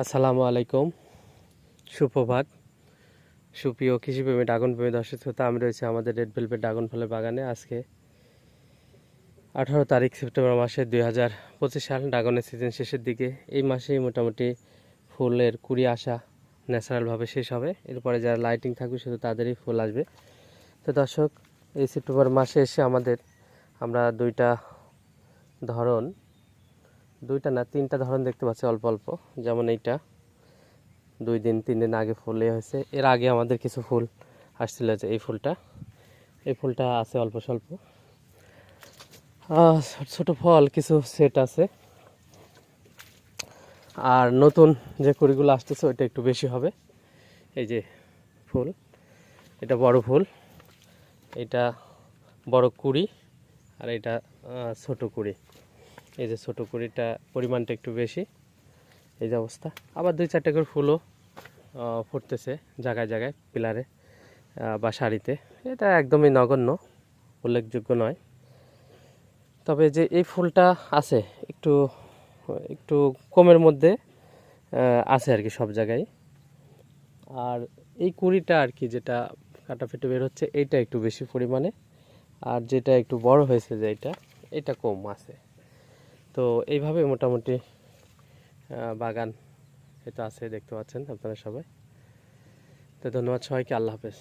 আসসালামু আলাইকুম। সুপ্রভাত সুপ্রিয় কৃষিপ্রেমী ড্রাগন প্রেমী দর্শক শ্রোতা, আমি রয়েছে আমাদের রেড ভেলভেট ড্রাগন ফলের বাগানে। আজকে আঠারো তারিখ সেপ্টেম্বর মাসের দুই হাজার পঁচিশ সাল, ড্রাগনের সিজন শেষের দিকে। এই মাসেই মোটামুটি ফুলের কুড়ি আসা ন্যাচারালভাবে শেষ হবে। এরপরে যারা লাইটিং থাকবে, শুধু তাদেরই ফুল আসবে। তো দর্শক, এই সেপ্টেম্বর মাসে এসে আমাদের আমরা দুইটা ধরন দুইটা না, তিনটা ধরন দেখতে পাচ্ছি অল্প অল্প। যেমন এইটা, দুই দিন, তিন দিন আগে ফুলে হয়েছে। এর আগে আমাদের কিছু ফুল আসছিল যে এই ফুলটা। এই ফুলটা আছে অল্প স্বল্প। ছোট ফল কিছু সেট আছে। আর নতুন যে কুড়িগুলো আসতেছে, ওইটা একটু বেশি হবে। এই যে ফুল, এটা বড় ফুল। এটা বড় কুড়ি আর এটা ছোট কুড়ি। এই যে ছোটো কুড়িটা পরিমাণটা একটু বেশি, এই যে অবস্থা। আবার দুই চারটে করে ফুলও ফুটতেছে জায়গায় জায়গায়, পিলারে বা শাড়িতে। এটা একদমই নগণ্য, উল্লেখযোগ্য নয়। তবে যে এই ফুলটা আছে, একটু একটু কমের মধ্যে আছে আর কি সব জায়গায়। আর এই কুড়িটা আর কি যেটা কাটা ফেটে বের হচ্ছে, এইটা একটু বেশি পরিমাণে। আর যেটা একটু বড় হয়েছে যে এটা এটা কম আছে। তো এইভাবে মোটামুটি বাগান এটা আছে, দেখতে পাচ্ছেন আপনারা সবাই। তো ধন্যবাদ সবাইকে, আল্লাহ হাফেজ।